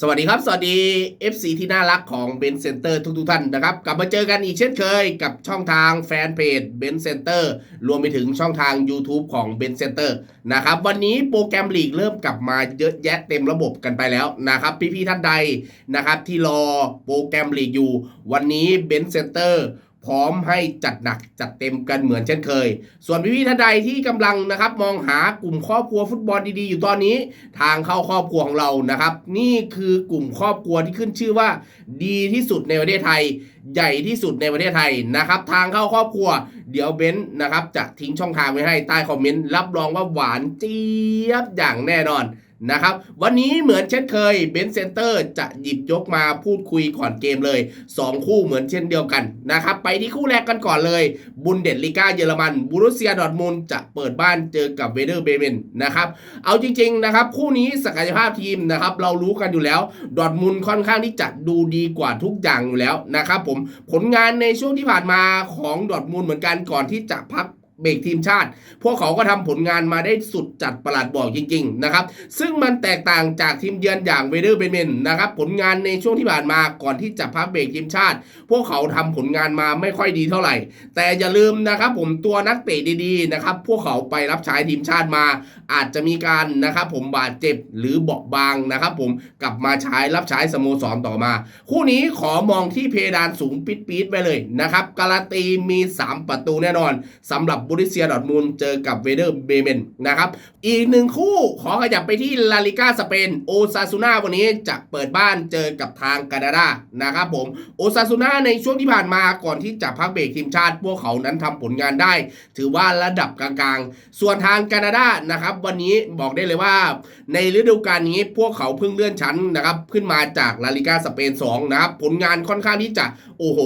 สวัสดีครับ สวัสดี FC ที่น่ารักของเบนเซนเตอร์ทุกๆท่านนะครับ กลับมาเจอกันอีกเช่นเคยกับช่องทางแฟนเพจเบนเซนเตอร์รวมไปถึงช่องทาง YouTube ของเบนเซนเตอร์นะครับ วันนี้โปรแกรมลีกเริ่มกลับมาเยอะแยะเต็มระบบกันไปแล้วนะครับ พี่ๆท่านใดนะครับที่รอโปรแกรมลีกอยู่ วันนี้เบนเซนเตอร์ พร้อมให้จัดหนักจัดเต็มกันเหมือนเช่นเคย ส่วนพี่ๆท่านใดที่กำลังนะครับ มองหากลุ่มครอบครัวฟุตบอลดีๆ อยู่ตอนนี้ ทางเข้าครอบครัวของเรานะครับ นี่คือกลุ่มครอบครัวที่ขึ้นชื่อว่า ดีที่สุดในประเทศไทย ใหญ่ที่สุดในประเทศไทยนะครับ ทางเข้าครอบครัว เดี๋ยวเบนซ์นะครับจะทิ้งช่องทางไว้ให้ใต้คอมเมนต์รับรองว่าหวานเจี๊ยบอย่างแน่นอน นะครับวันนี้เหมือนเช่นเคยเบนเซนเตอร์จะหยิบยกมาพูดคุยก่อนเกมเลย 2 คู่เหมือนเช่นเดียวกันนะครับไปที่คู่แรกกันก่อนเลย บุนเดสลิก้าเยอรมันบูรุสเซียดอร์ทมุนจะเปิดบ้านเจอกับเวเดอร์เบเมนนะครับเอาจริงๆนะครับคู่นี้ศักยภาพทีมนะครับเรารู้กันอยู่แล้วดอร์ทมุนค่อนข้างที่จะดูดีกว่าทุกอย่างอยู่แล้วนะครับผมผลงานในช่วงที่ผ่านมาของดอร์ทมุนเหมือนกันก่อนที่จะพัก เบรกทีมชาติ พวกเขาก็ทำผลงานมาได้สุดจัดประหลาดบอกจริงๆนะครับซึ่งมันแตกต่างจากทีมเยือนอย่างเวเดอร์เบเมนนะครับผลงานในช่วงที่ผ่านมาก่อนที่จะพักเบรกทีมชาติ พวกเขาทำผลงานมาไม่ค่อยดีเท่าไหร่ แต่อย่าลืมนะครับผมตัวนักเตะดีๆนะครับพวกเขาไปรับใช้ทีมชาติมา อาจจะมีการนะครับผมบาดเจ็บหรือเบาบางนะครับผมกลับมาใช้รับใช้สโมสรต่อมา คู่นี้ขอมองที่เพดานสูงปิดๆไปเลยนะครับการันตีมี 3 ประตูแน่นอนสำหรับบริเซียดอร์ทมุนเจอกับเวเดอร์เบเมนนะครับ อีกหนึ่งคู่ขอขยับไปที่ลาลิก้าสเปนโอซาซูน่าวันนี้จะเปิดบ้านเจอกับทางกานาดานะครับผมโอซาซูน่าในช่วงที่ผ่านมาก่อนที่จะพักเบรกทีมชาติ พวกเขานั้นทำผลงานได้ ถือว่าระดับกลางๆ ส่วนทางกานาดานะครับวันนี้บอกได้เลยว่า ในฤดูกาลนี้พวกเขาเพิ่งเลื่อนชั้นนะครับขึ้นมาจากลาลิก้าสเปน2นะครับผลงานค่อนข้างที่จะโอ้โห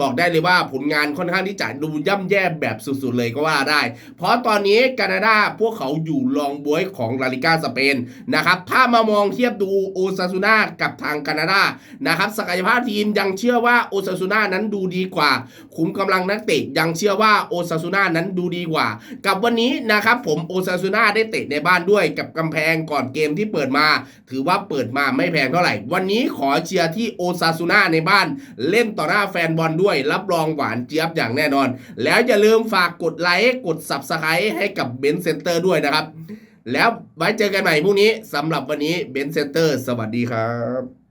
บอกได้เลยว่าผลงานค่อนข้างที่จะดูย่ำแย่แบบสุดๆเลยก็ว่าได้ เพราะตอนนี้กานาดาพวกเขาอยู่รองบวยของลาลิก้าสเปนนะครับถ้ามามองเทียบดูโอซาซูนากับทางกานาดานะครับศักยภาพทีมยังเชื่อว่าโอซาซูนานั้นดูดีกว่าคุ้มกำลังนักเตะยังเชื่อว่าโอซาซูนานั้นดูดีกว่า กับวันนี้นะครับผมโอซาซูนาได้เตะในบ้านด้วยกับกำแพงก่อนเกมที่เปิดมา ถือว่าเปิดมาไม่แพงเท่าไหร่ วันนี้ขอเชียร์ที่โอซาซูนาในบ้าน เล่นต่อหน้าแฟนบอลด้วย รับรองหวานเจี๊ยบอย่างแน่นอน แล้วอย่าลืมฝากกดไลค์กด Subscribe ให้กับเบนซ์เซ็นเตอร์ด้วยนะครับ แล้วไว้เจอกันใหม่พรุ่งนี้สำหรับวันนี้เบนซ์เซ็นเตอร์สวัสดีครับ